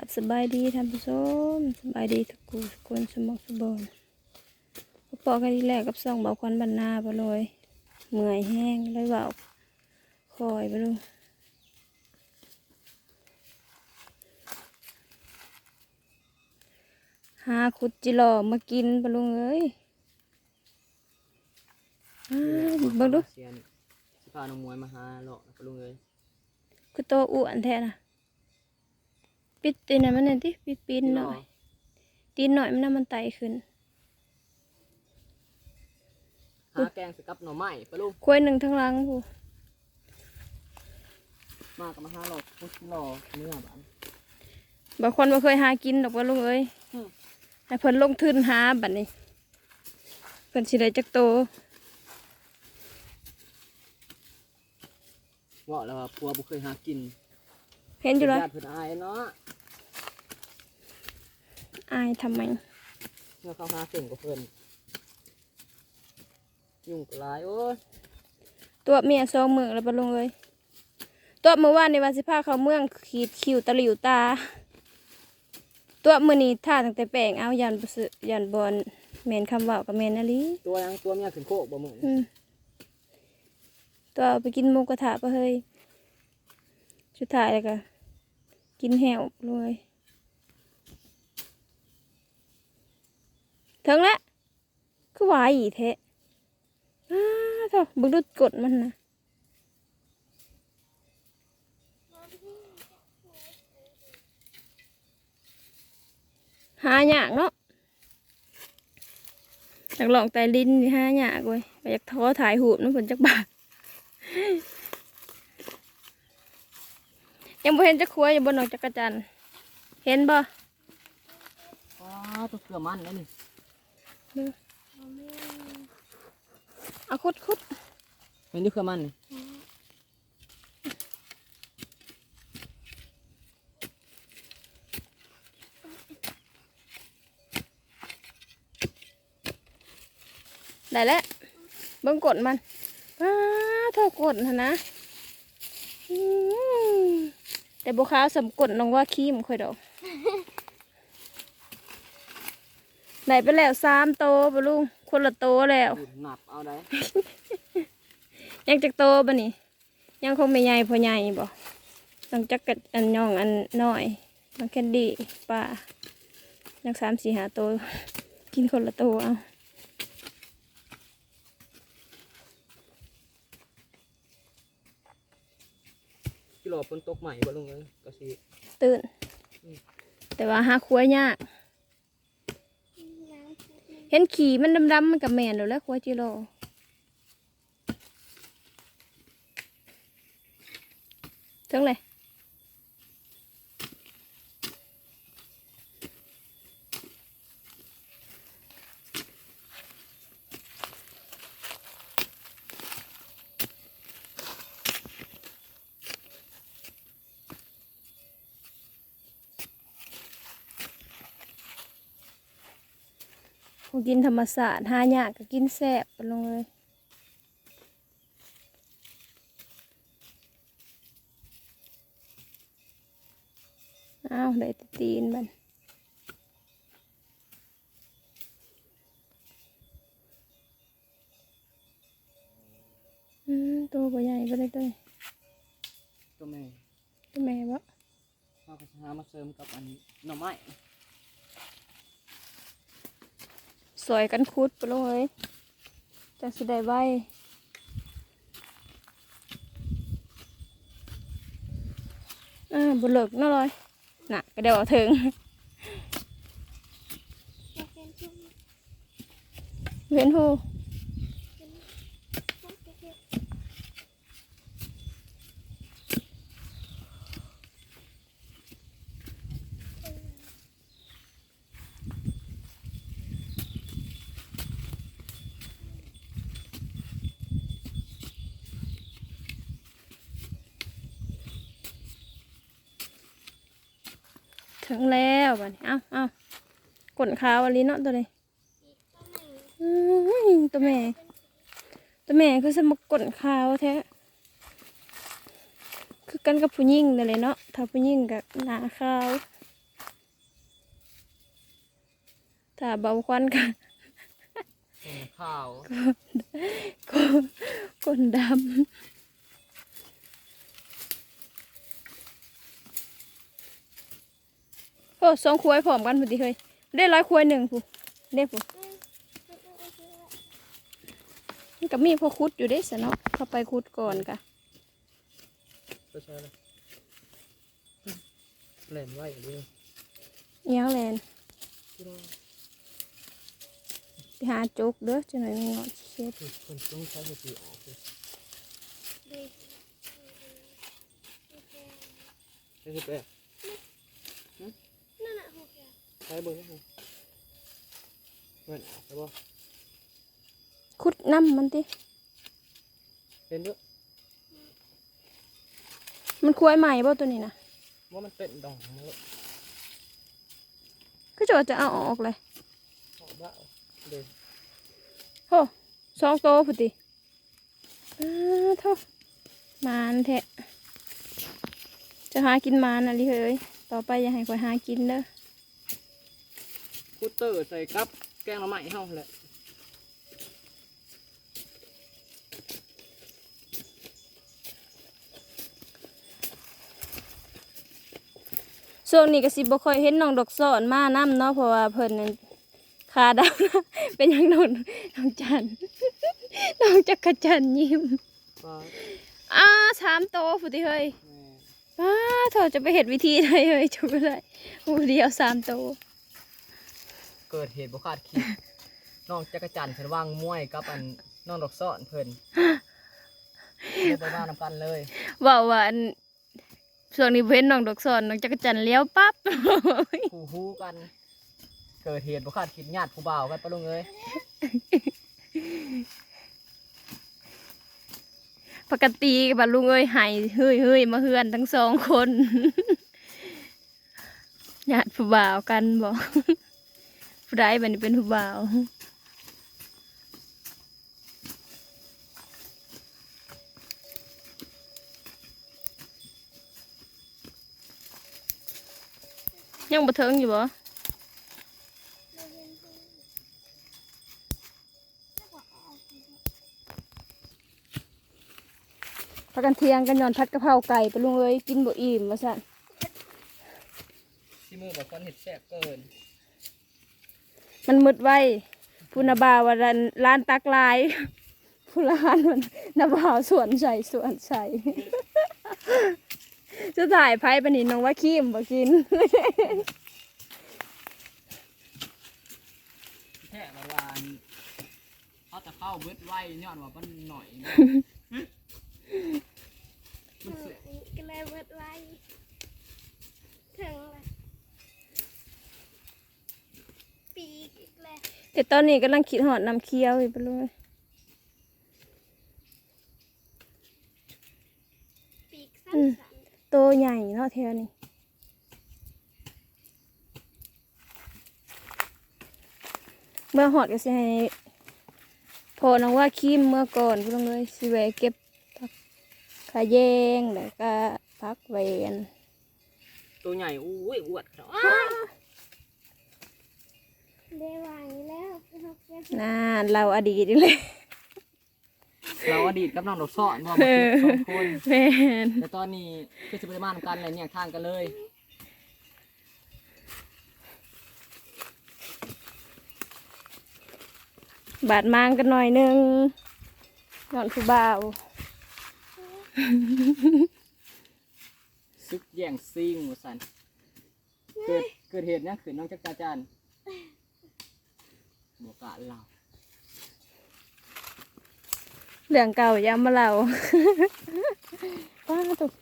กัดสบายดีท่านผู้ชมสบายดีทุกกูทุกคนสมองสมบูรณ์พอกันอีกแล้วกับซองเบาควันบรรณาไปเลยเมื่อยแห้งเลยเบาคอยไปลูกหาขุดจิหล่อมากินไปลุงเอ้ยอ้าวเบิ่งดูเซียนสิพาน้องมวยมาหาเลาะปะลุงเอ้ยคือโตอ้วนแท้นะ ปิดตีนน่ะมันนี่นติปิดปีนหน่อย ตีนหน่อยมันน่ะมันไตขึ้นหาแกงสกับหน่อไม้ปะลุงกล้วยหนึ่งทั้งหลังผู้มากับมาหาเลาะพุทธเลาะเนื้อบ้านบางคนบ่เคยหากินดอกว่าลุงเอ้ยอืมให้เพิ่นลงทุนหาบัดนี้เพิ่นสิได้จักโตว่าแล้วว่าพัวบ่เคยหากิน เห็นอยู่แล้วญาติเพิ่นอายเนาะอายทำไม เมื่อเขาหาเก่งกว่าเพิ่นยุ่งกหลายโอ้ยตัวเมียสองมือแล้วบ่ลุงเอ้ยตัวเมื่อวานในวันสิพาเข้าเมืองขีดคิวตะหลิวตา ตัวมื้อนี้ท่าตั้งแต่แป้งเอายันบ่ซื้อยันบอนแม่นคำเว้ากับแม่นอะลีตัวยังตัวเมียขึ้นโคกบ่มึงอืมตัวเอาไปกินหมูกระทะปะเฮ้ย สุดท้ายแล้วก็กินแหวเลยถึงแล้วคือหวายอีเทะอ้าเถอะบึกดุดกดมันนะหายากเนาะอยากลองไตลิ้นนี่หายากเว้ยอยากท้อถ่ายหูบน้ำฝนจักบาท ยังบ่เห็นจะคุยอยู่บนหนองจักรจันทร์เห็นบ่อ้าวตัวเกลือมันนั่นนี่เอาคุดคุดเห็นอยู่เกลือมันนี่ได้แล้วเบิ่งกดมันอ้าเท่ากดนะนะอืม แต่บุค้าวสำกดน้องว่าขี้มค่อยดอกไหนไปแล้วสามโตปะลุงคนละโตแล้วดูดหนับเอาได้ ยังจักโตบ่นี่ ยังคงไม่ใหญ่พอใหญ่บ่ต้องจักกัดอันย่องอันน้อยน้องแคนดี้ป้ายังสามสี่หาโต กินคนละโตเอา กิโลฝนตกใหม่ปะลุงเอ้ยก็สิ ตื่นแต่ว่าหาขวายยากเห็นขี่มันดำๆมันกับแมนแล้วแหล้วควายจิโร่ กินธรรมศาสตร์หายากก็กินแซ่บไปลงเลยอ้าวได้แต่ตีนมันอืมตัวบ่ใหญ่บ่ได้ตัวนี้ตัวแม่ตัวแม่บ่เอาไปหามาเสริมกับอันหน่อไม้ สวยกันคุดไปเลยจากสิได้ใบอ่าบุเลิกน่าเลยน่ะก็เดี๋ยวเอาถึงเวียนหู ถึงแล้วบันี้เอ้าเอ้ากดขาวอันนี้เนาะตัวนี้ตัวแม่ ตัวแม่คือสมกดขาวแท้คือกันกับผู้หญิงนั่นเลยเนาะถ้าผู้หญิงกับหนาขาวถ้าเบาควันกันขาวคดดำ โอ้สองขวายพร้อมกันพอดีเลยได้ร้อยขวายหนึ่งผู้ได้ผู้มันก็มีพอคุดอยู่ได้สะเนาะเข้าไปคุดก่อนกะก็ใช่เลยแหลมไว้อย่างนี้เอี้ยงแลนที่เราไปหาจกเด้อจะหน่อยมีเงาะเช็ดคือคนต้องใช้หัวปีออกเลยใช่คือแใช้เบอร์ให้เพื่อนใช่ป่ะคุดน้ำมันติเป็นด้วยมันควายใหม่บ่ตัวนี้นะว่ามันเป็นดอกมันเลยก็จะว่าจะเอาออกเลยออกบ้าเดินโอ้สองโตพอดีอ้าโทษมานแทะจะหากินมานอะไรเฮ้ยต่อไปอย่าให้ควายหากินเด้อ คูเตอร์ใส่กับแกงหน่อไม้เฮาแหละช่วงนี้ก็สิบ่ค่อยเห็นน้องดอกสอนมานํเนาะเพราะว่าเพิ่นนั่นขาดำ เป็นหยังโดนน้องจัน น้องจักรจันทร์ยิ้มปลาอ้าสามโตพุติเฮ้ย แม่ป้าเธอจะไปเห็ดวิธีใดเฮ้ยจุกได้อูเดียวสามโต เกิดเหตุบ่คาดคิดน้องจักรจันทร์เพิ่นวางมวยกับอันน้องดอกซ้อนเพิ่นเลยไปบ้านนำกันเลยว่าว่าอันช่วงนี้เว้นน้องดอกสอนน้องจักรจันทร์เลี้ยวปั๊บ คู่ฮู้กัน เกิดเหตุบ่คาดคิดญาติผู้บ่าวกันปะลุงเอ้ยปกติบัดลุงเอ้ยใหายเฮ้ยเฮ้ยมาเฮือนทั้งสองคน ญาติผู้บ่าวกันบอก ผู้ใดบันี้เป็นผู้บ่าวยังบ่เทิงอยู่บ่พากันเทียงกันยอนพัดกะเพราไก่ไปลุงเอ้ยกินบ่อิ่มว่าซั่นที่มือบอกคนเห็ดแซ่บเกิน มันมืดไว้ผู้นาบาวว่าร้านร้านตักลายผู้ร้านมันนาบาวสวนใส่สวนใส่จะถ่ายไพ่ปานนี้น้องว่าขี้มบ่กินแท้ละวานเขาจะเข้าเบิดไว้ย้อนว่ามันหน่อยนะมันเสือก็เลยเบิดไว้ถึงเลยปีกอีก แล้วแต่ตอนนี้กำลังคิดหอดน้ำเคี้ยวอยู่ไปลุงเอ้ยปีกสั้นโตใหญ่เนาะแถวนี้เมื่อหอดก็สิให้พอน้องว่าขี้มเมื่อก่อนพี่ลุงเลยสิแวะเก็บผักขาแยงแล้วก็พักเวนตัวใหญ่อุ้ยอวดเขาๆ ได้วางอยู่แล้วพี่นกเนี่ยน่าเราอดีตอีกเลยเราอดีตกับน้องดอกซ้อนบ่มาเก็บสองคนแม่นแต่ตอนนี้คือจะไปบ้านนำกันอะไรเนี่ยทางกันเลยบาดมางกันหน่อยหนึงนอนผู้บ่าว ซึกแย่งซิงว่าสันเกิดเกิดเหตุเนี่ยคือน้องจักรจันทร์บว กะเราเรื่องเก่าย้ำมาเราป้าตุก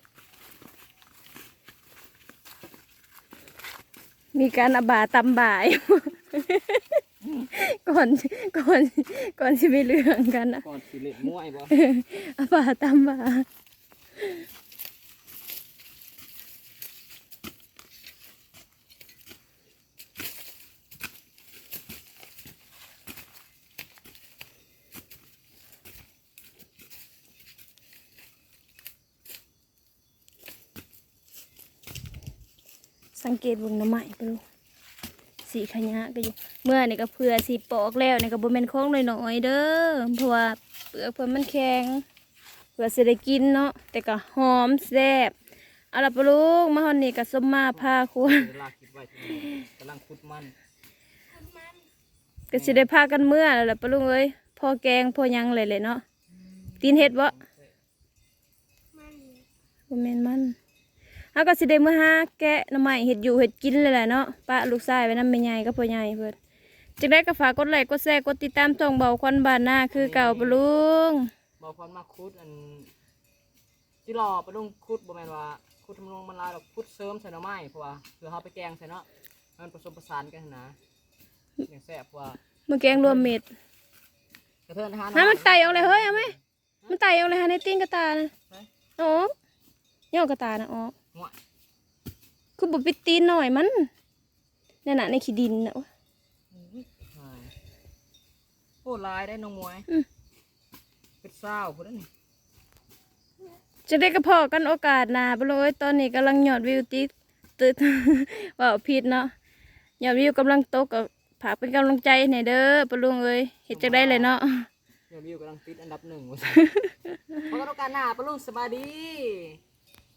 มีการอาบาตำบ่าย ก่อนก่อนก่อนที่มีเรื่องกันนะก่อนสิเล่นมวยบ่อาบาตำบ่า สังเกตเบุงหน้ำใหม่ไปดูสีสีขยะก็อยู่ เมื่อนี่ก็เพื่อสีปอกแล้วนี่ก็บ่แม่นของน้อยๆเด้อเพราะว่าเปลือกเพิ่นมันแข็งเพื่อสิได้กินเนาะแต่ก็หอมแซ่บเอาล่ะปะลุงมาฮอนนี่ก็สมมาพาครัวเวลาคิดไว้ที่นี่กำลังขุดมันก็สิได้พากันเมื่อแล้วล่ะปะลุงเอ้ยพอแกงพอหยังเลยเลยเนาะตีนเฮ็ดบ่มันบ่แม่นมัน เฮาก็สิได้มื้อหาแกะหน่อไม้เฮ็ดอยู่เฮ็ดกินเลยแหละเนาะป้าลูกชายไว้นำแม่ใหญ่กับพ่อใหญ่เพิ่นจังได๋ก็ฝากกดไลค์กดแชร์กดติดตามช่องเบาควันบ้านนาคือเก่าปะลุงบอกความมาขุดอันที่รอไปลงขุดบ่แม่นว่าขุดทำลงมันลายดอกขุดเสริมใส่หน่อไม้เพราะว่าเพื่อเฮาไปแกงใส่เนาะให้มันผสมผสานกันนะอย่างแซ่บกว่ามื้อแกงรวมเม็ดกระเทือนทหารหามันไตออกเลยเฮ้ยเอาไหมมันไตออกเลยหาในตีนกระตานะอ๋อย่อกระตานะอ๋อ ง่วงคือบ่ปิดตีนหน่อยมันนั่นน่ะในขี้ดินน่ะโอ๊ยหายโอ้ลายได้น้องมวยอืมเป็นเศร้าพุ่นนี่จะได้กระพอกันโอกาสหน้าปะลุงเอ้ยตอนนี้กำลังยอดวิวติดตึดว่าผิดเนาะยอดวิวกำลังตกก็ฝากเป็นกำลังใจให้เด้อปะลุงเอ้ยเฮ็ดจังได้เลยเนาะเดี๋ยววิวกำลังติดอันดับหนึ่งว่าพบกันโอกาสหน้าปะลุงสบายดี